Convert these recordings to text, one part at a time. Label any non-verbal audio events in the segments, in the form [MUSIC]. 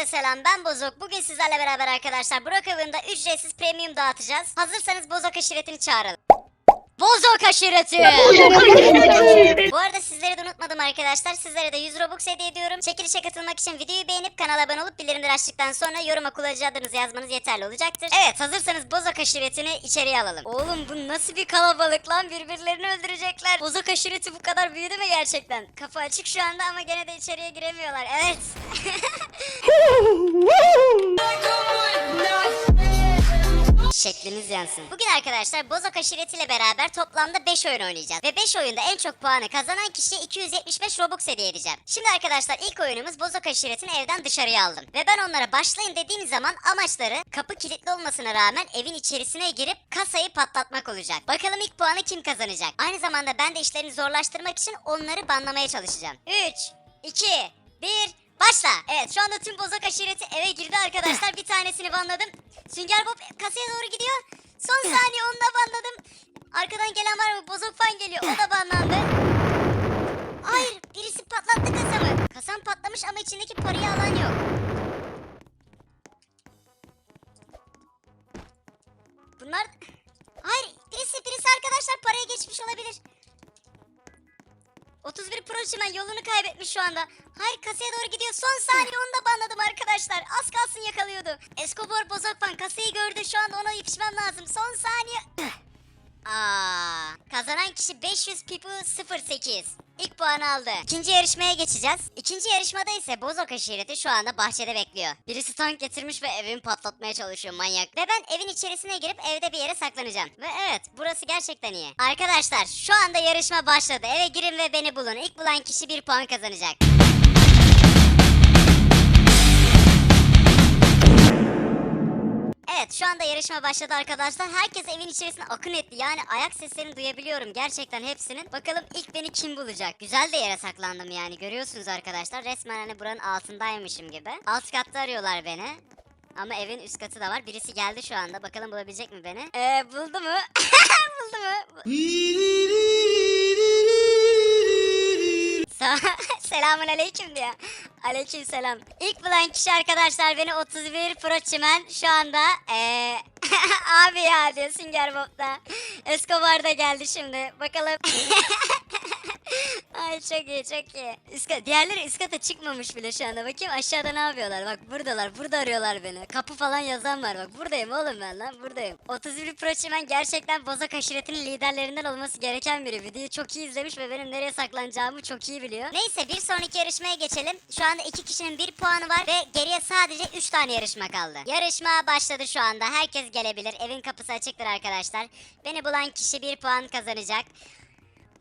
Herkese selam ben Bozok. Bugün sizlerle beraber arkadaşlar Avı'nda ücretsiz premium dağıtacağız. Hazırsanız Bozok aşiretini çağıralım. Bozok aşireti! Bu arada sizleri de unutmadım arkadaşlar. Sizlere de 100 Robux hediye ediyorum. Çekilişe katılmak için videoyu beğenip kanala abone olup bildirimleri açtıktan sonra yoruma kullanıcı adınızı yazmanız yeterli olacaktır. Evet hazırsanız Bozok aşiretini içeriye alalım. Oğlum bu nasıl bir kalabalık lan birbirlerini öldürecekler. Bozok aşireti bu kadar büyüdü mü gerçekten? Kapı açık şu anda ama gene de içeriye giremiyorlar. Evet. [LAUGHS] [LAUGHS] Şekliniz yansın. Bugün arkadaşlar Bozok aşiretiyle beraber toplamda 5 oyun oynayacağız. Ve 5 oyunda en çok puanı kazanan kişiye 275 Robux hediye edeceğim. Şimdi arkadaşlar ilk oyunumuz Bozok aşiretini evden dışarıya aldım. Ve ben onlara başlayın dediğim zaman amaçları kapı kilitli olmasına rağmen evin içerisine girip kasayı patlatmak olacak. Bakalım ilk puanı kim kazanacak? Aynı zamanda ben de işlerini zorlaştırmak için onları banlamaya çalışacağım. 3, 2, 1... Başla. Evet şu anda tüm bozok aşireti eve girdi arkadaşlar. Bir tanesini banladım. Sünger Bob kasaya doğru gidiyor. Son saniye onu da banladım. Arkadan gelen var mı? Bozok fan geliyor. O da banlandı. Hayır birisi patlattı kasamı. Kasam patlamış ama içindeki parayı alan yok. Bunlar... Hayır birisi birisi arkadaşlar paraya geçmiş olabilir. 31 Pro Çimen yolunu kaybetmiş şu anda. Hayır kasaya doğru gidiyor. Son saniye onu da banladım arkadaşlar. Az kalsın yakalıyordu. Escobar Bozokpan kasayı gördü. Şu anda ona yetişmem lazım. Son saniye. Aa, kazanan kişi 500 Pipu 08. İlk puanı aldı. İkinci yarışmaya geçeceğiz. İkinci yarışmada ise Bozok aşireti şu anda bahçede bekliyor. Birisi tank getirmiş ve evimi patlatmaya çalışıyor manyak. Ve ben evin içerisine girip evde bir yere saklanacağım. Ve evet burası gerçekten iyi. Arkadaşlar şu anda yarışma başladı. Eve girin ve beni bulun. İlk bulan kişi bir puan kazanacak. Şu anda yarışma başladı arkadaşlar. Herkes evin içerisine akın etti. Yani ayak seslerini duyabiliyorum gerçekten hepsinin. Bakalım ilk beni kim bulacak? Güzel de yere saklandım yani görüyorsunuz arkadaşlar. Resmen hani buranın altındaymışım gibi. Alt katta arıyorlar beni. Ama evin üst katı da var. Birisi geldi şu anda. Bakalım bulabilecek mi beni? Ee, buldu mu? [LAUGHS] buldu mu? Selamun aleyküm diyor. Aleyküm selam. İlk bulan kişi arkadaşlar beni 31 Pro Çimen şu anda eee [LAUGHS] abi ya diyor Sünger Bob'da. Escobar da geldi şimdi. Bakalım. [LAUGHS] Ay çok iyi çok iyi. Üst kat- diğerleri üst kata çıkmamış bile şu anda. Bakayım aşağıda ne yapıyorlar. Bak buradalar. Burada arıyorlar beni. Kapı falan yazan var. Bak buradayım oğlum ben lan buradayım. 31 Pro Çimen gerçekten Bozok aşiretinin liderlerinden olması gereken biri. Videoyu çok iyi izlemiş ve benim nereye saklanacağımı çok iyi biliyor. Neyse bir sonraki yarışmaya geçelim. Şu anda iki kişinin bir puanı var ve geriye sadece 3 tane yarışma kaldı. Yarışma başladı şu anda. Herkes gelebilir. Evin kapısı açıktır arkadaşlar. Beni bulan kişi bir puan kazanacak.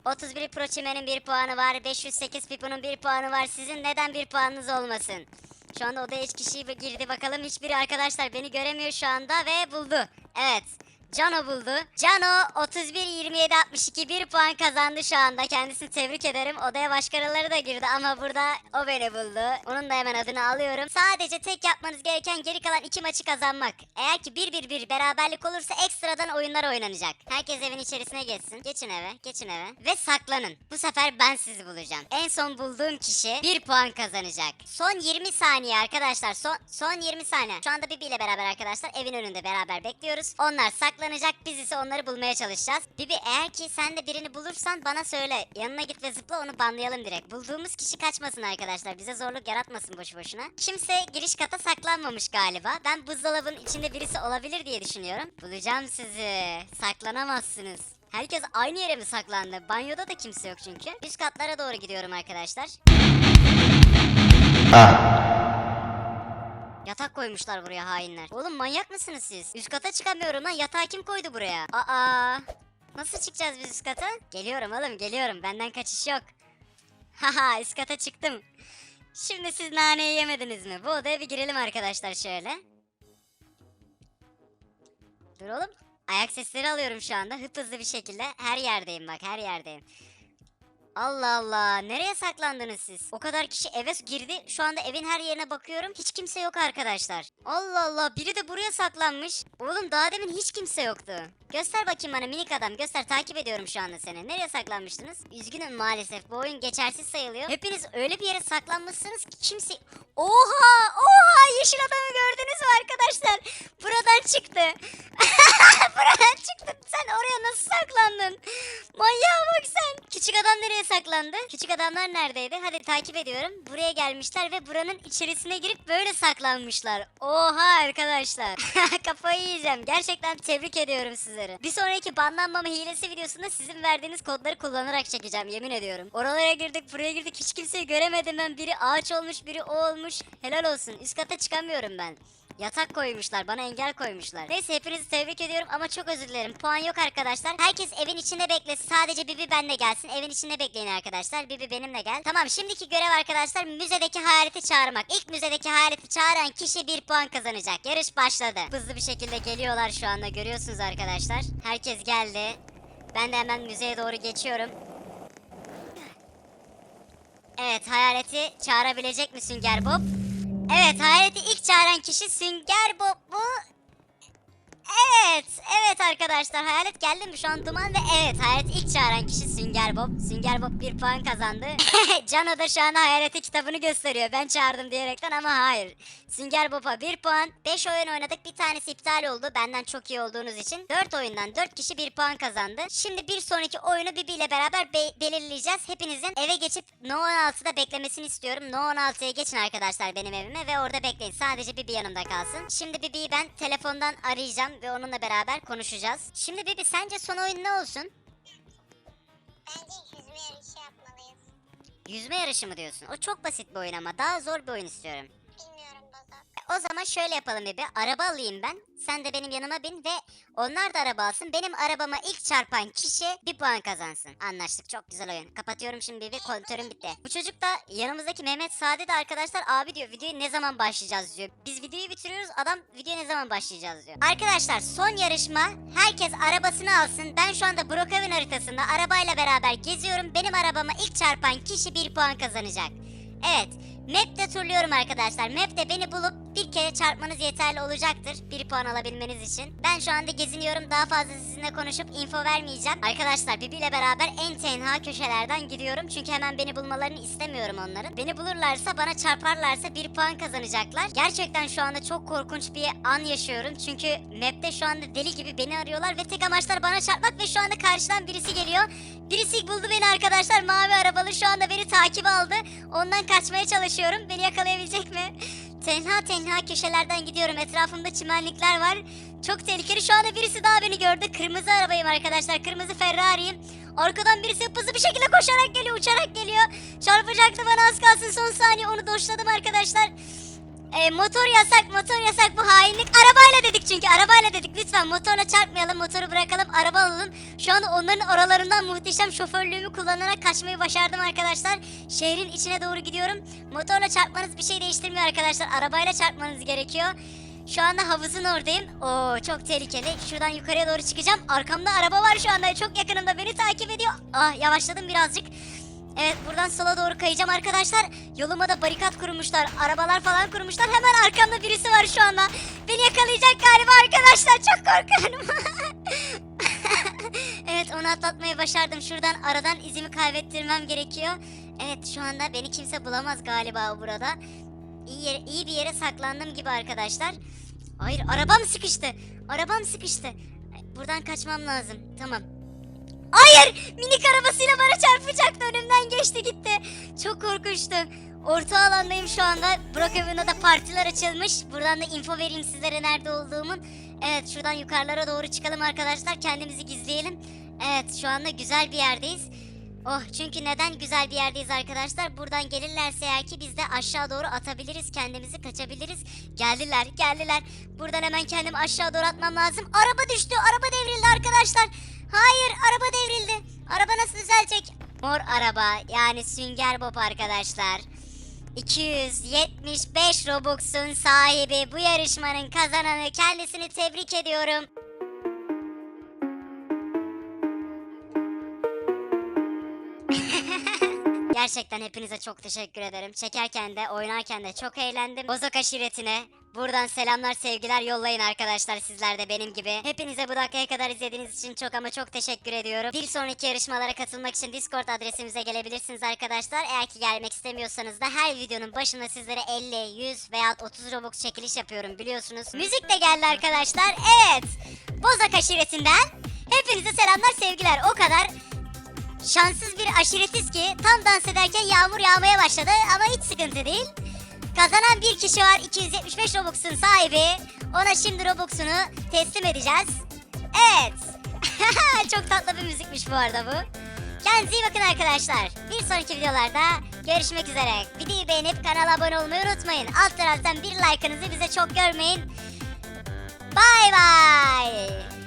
31 Pro Çimen'in bir puanı var. 508 Pipo'nun bir puanı var. Sizin neden bir puanınız olmasın? Şu anda odaya 3 kişi girdi. Bakalım hiçbiri arkadaşlar beni göremiyor şu anda ve buldu. Evet. Cano buldu. Cano 31 27 62 bir puan kazandı şu anda. Kendisini tebrik ederim. Odaya başkaları da girdi ama burada o beni buldu. Onun da hemen adını alıyorum. Sadece tek yapmanız gereken geri kalan iki maçı kazanmak. Eğer ki 1-1-1 beraberlik olursa ekstradan oyunlar oynanacak. Herkes evin içerisine geçsin. Geçin eve, geçin eve ve saklanın. Bu sefer ben sizi bulacağım. En son bulduğum kişi 1 puan kazanacak. Son 20 saniye arkadaşlar. Son son 20 saniye. Şu anda Bibi ile beraber arkadaşlar evin önünde beraber bekliyoruz. Onlar saklanacak. Biz ise onları bulmaya çalışacağız. Bibi eğer ki sen de birini bulursan bana söyle. Yanına git ve zıpla onu banlayalım direkt. Bulduğumuz kişi kaçmasın arkadaşlar. Bize zorluk yaratmasın boşu boşuna. Kimse giriş kata saklanmamış galiba. Ben buzdolabının içinde birisi olabilir diye düşünüyorum. Bulacağım sizi. Saklanamazsınız. Herkes aynı yere mi saklandı? Banyoda da kimse yok çünkü. Üst katlara doğru gidiyorum arkadaşlar. Yatak koymuşlar buraya hainler. Oğlum manyak mısınız siz? Üst kata çıkamıyorum lan. Yatağı kim koydu buraya? Aa. Nasıl çıkacağız biz üst kata? Geliyorum oğlum geliyorum. Benden kaçış yok. [LAUGHS] Haha üst kata çıktım. Şimdi siz naneyi yemediniz mi? Bu odaya bir girelim arkadaşlar şöyle. Dur oğlum. Ayak sesleri alıyorum şu anda. Hıp hızlı bir şekilde. Her yerdeyim bak her yerdeyim. Allah Allah nereye saklandınız siz? O kadar kişi eve girdi. Şu anda evin her yerine bakıyorum. Hiç kimse yok arkadaşlar. Allah Allah biri de buraya saklanmış. Oğlum daha demin hiç kimse yoktu. Göster bakayım bana minik adam göster takip ediyorum şu anda seni. Nereye saklanmıştınız? Üzgünüm maalesef bu oyun geçersiz sayılıyor. Hepiniz öyle bir yere saklanmışsınız ki kimse... Oha oha yeşil adamı gördünüz mü arkadaşlar? Buradan çıktı. [LAUGHS] saklandı? Küçük adamlar neredeydi? Hadi takip ediyorum. Buraya gelmişler ve buranın içerisine girip böyle saklanmışlar. Oha arkadaşlar. [LAUGHS] Kafayı yiyeceğim. Gerçekten tebrik ediyorum sizleri. Bir sonraki banlanmama hilesi videosunda sizin verdiğiniz kodları kullanarak çekeceğim yemin ediyorum. Oralara girdik buraya girdik hiç kimseyi göremedim ben. Biri ağaç olmuş biri o olmuş. Helal olsun. Üst kata çıkamıyorum ben. Yatak koymuşlar bana engel koymuşlar. Neyse hepinizi tebrik ediyorum ama çok özür dilerim. Puan yok arkadaşlar. Herkes evin içinde beklesin. Sadece Bibi benle gelsin. Evin içinde bekleyin arkadaşlar. Bibi benimle gel. Tamam şimdiki görev arkadaşlar müzedeki hayaleti çağırmak. İlk müzedeki hayaleti çağıran kişi bir puan kazanacak. Yarış başladı. Hızlı bir şekilde geliyorlar şu anda görüyorsunuz arkadaşlar. Herkes geldi. Ben de hemen müzeye doğru geçiyorum. Evet hayaleti çağırabilecek mi Sünger Bob? Evet hayaleti ilk çağıran kişi Sünger Bob mu? Evet, evet arkadaşlar hayalet geldi mi şu an duman ve evet hayaleti ilk çağıran kişi Sünger Bob. Sünger Bob bir puan kazandı. [LAUGHS] Cano da şu anda hayaleti kitabını gösteriyor ben çağırdım diyerekten ama hayır. Sünger Bob'a bir puan. 5 oyun oynadık bir tanesi iptal oldu benden çok iyi olduğunuz için. 4 oyundan 4 kişi bir puan kazandı. Şimdi bir sonraki oyunu Bibi ile beraber be- belirleyeceğiz. Hepinizin eve geçip No 16'da beklemesini istiyorum. No 16'ya geçin arkadaşlar benim evime ve orada bekleyin. Sadece Bibi yanımda kalsın. Şimdi Bibi'yi ben telefondan arayacağım ve onunla beraber konuşacağız. Şimdi Bibi sence son oyun ne olsun? Bence yüzme yarışı yapmalıyız. Yüzme yarışı mı diyorsun? O çok basit bir oyun ama daha zor bir oyun istiyorum. O zaman şöyle yapalım Bibi. Araba alayım ben. Sen de benim yanıma bin ve onlar da araba alsın. Benim arabama ilk çarpan kişi bir puan kazansın. Anlaştık. Çok güzel oyun. Kapatıyorum şimdi Bibi. Kontörüm bitti. Bu çocuk da yanımızdaki Mehmet Sade de arkadaşlar abi diyor videoyu ne zaman başlayacağız diyor. Biz videoyu bitiriyoruz. Adam videoya ne zaman başlayacağız diyor. Arkadaşlar son yarışma. Herkes arabasını alsın. Ben şu anda Brookhaven haritasında arabayla beraber geziyorum. Benim arabama ilk çarpan kişi bir puan kazanacak. Evet. Map'te turluyorum arkadaşlar. Map'te beni bulup bir kere çarpmanız yeterli olacaktır. Bir puan alabilmeniz için. Ben şu anda geziniyorum. Daha fazla sizinle konuşup info vermeyeceğim. Arkadaşlar Bibi ile beraber en tenha köşelerden gidiyorum. Çünkü hemen beni bulmalarını istemiyorum onların. Beni bulurlarsa bana çarparlarsa bir puan kazanacaklar. Gerçekten şu anda çok korkunç bir an yaşıyorum. Çünkü map'te şu anda deli gibi beni arıyorlar ve tek amaçları bana çarpmak ve şu anda karşıdan birisi geliyor. Birisi buldu beni arkadaşlar. Mavi arabalı şu anda beni takip aldı. Ondan kaçmaya çalışıyorum. Beni yakalayabilecek mi? Tenha tenha köşelerden gidiyorum. Etrafımda çimenlikler var. Çok tehlikeli. Şu anda birisi daha beni gördü. Kırmızı arabayım arkadaşlar. Kırmızı Ferrari'yim. Arkadan birisi hızlı bir şekilde koşarak geliyor. Uçarak geliyor. Çarpacaktı bana az kalsın. Son saniye onu doşladım arkadaşlar. E, motor yasak, motor yasak bu hainlik. Arabayla dedik çünkü, arabayla dedik. Lütfen motorla çarpmayalım, motoru bırakalım, araba alalım. Şu anda onların aralarından muhteşem şoförlüğümü kullanarak kaçmayı başardım arkadaşlar. Şehrin içine doğru gidiyorum. Motorla çarpmanız bir şey değiştirmiyor arkadaşlar. Arabayla çarpmanız gerekiyor. Şu anda havuzun oradayım. Oo çok tehlikeli. Şuradan yukarıya doğru çıkacağım. Arkamda araba var şu anda. Çok yakınımda beni takip ediyor. Ah yavaşladım birazcık. Evet buradan sola doğru kayacağım arkadaşlar. Yoluma da barikat kurmuşlar. Arabalar falan kurmuşlar. Hemen arkamda birisi var şu anda. Beni yakalayacak galiba arkadaşlar. Çok korkuyorum. [LAUGHS] evet onu atlatmayı başardım. Şuradan aradan izimi kaybettirmem gerekiyor. Evet şu anda beni kimse bulamaz galiba burada. İyi, yere- iyi bir yere saklandım gibi arkadaşlar. Hayır arabam sıkıştı. Arabam sıkıştı. Buradan kaçmam lazım. Tamam. Hayır! Minik arabasıyla bana çarpacaktı. Önümden geçti gitti. Çok korkunçtu. Orta alandayım şu anda. Brookhaven'da da partiler açılmış. Buradan da info vereyim sizlere nerede olduğumun. Evet şuradan yukarılara doğru çıkalım arkadaşlar. Kendimizi gizleyelim. Evet şu anda güzel bir yerdeyiz. Oh çünkü neden güzel bir yerdeyiz arkadaşlar? Buradan gelirlerse eğer ki biz de aşağı doğru atabiliriz. Kendimizi kaçabiliriz. Geldiler geldiler. Buradan hemen kendimi aşağı doğru atmam lazım. Araba düştü. Araba devrildi arkadaşlar. Hayır araba devrildi. Araba nasıl düzelecek? Mor araba yani Sünger Bob arkadaşlar. 275 Robux'un sahibi bu yarışmanın kazananı kendisini tebrik ediyorum. [LAUGHS] Gerçekten hepinize çok teşekkür ederim. Çekerken de oynarken de çok eğlendim. Bozok aşiretine Buradan selamlar sevgiler yollayın arkadaşlar sizler de benim gibi. Hepinize bu dakikaya kadar izlediğiniz için çok ama çok teşekkür ediyorum. Bir sonraki yarışmalara katılmak için Discord adresimize gelebilirsiniz arkadaşlar. Eğer ki gelmek istemiyorsanız da her videonun başında sizlere 50, 100 veya 30 Robux çekiliş yapıyorum biliyorsunuz. Müzik de geldi arkadaşlar. Evet. Bozak aşiretinden hepinize selamlar sevgiler. O kadar şanssız bir aşiretiz ki tam dans ederken yağmur yağmaya başladı ama hiç sıkıntı değil. Kazanan bir kişi var 275 Robux'un sahibi. Ona şimdi Robux'unu teslim edeceğiz. Evet. [LAUGHS] Çok tatlı bir müzikmiş bu arada bu. Kendinize iyi bakın arkadaşlar. Bir sonraki videolarda görüşmek üzere. Videoyu beğenip kanala abone olmayı unutmayın. Alt taraftan bir like'ınızı bize çok görmeyin. Bay bay.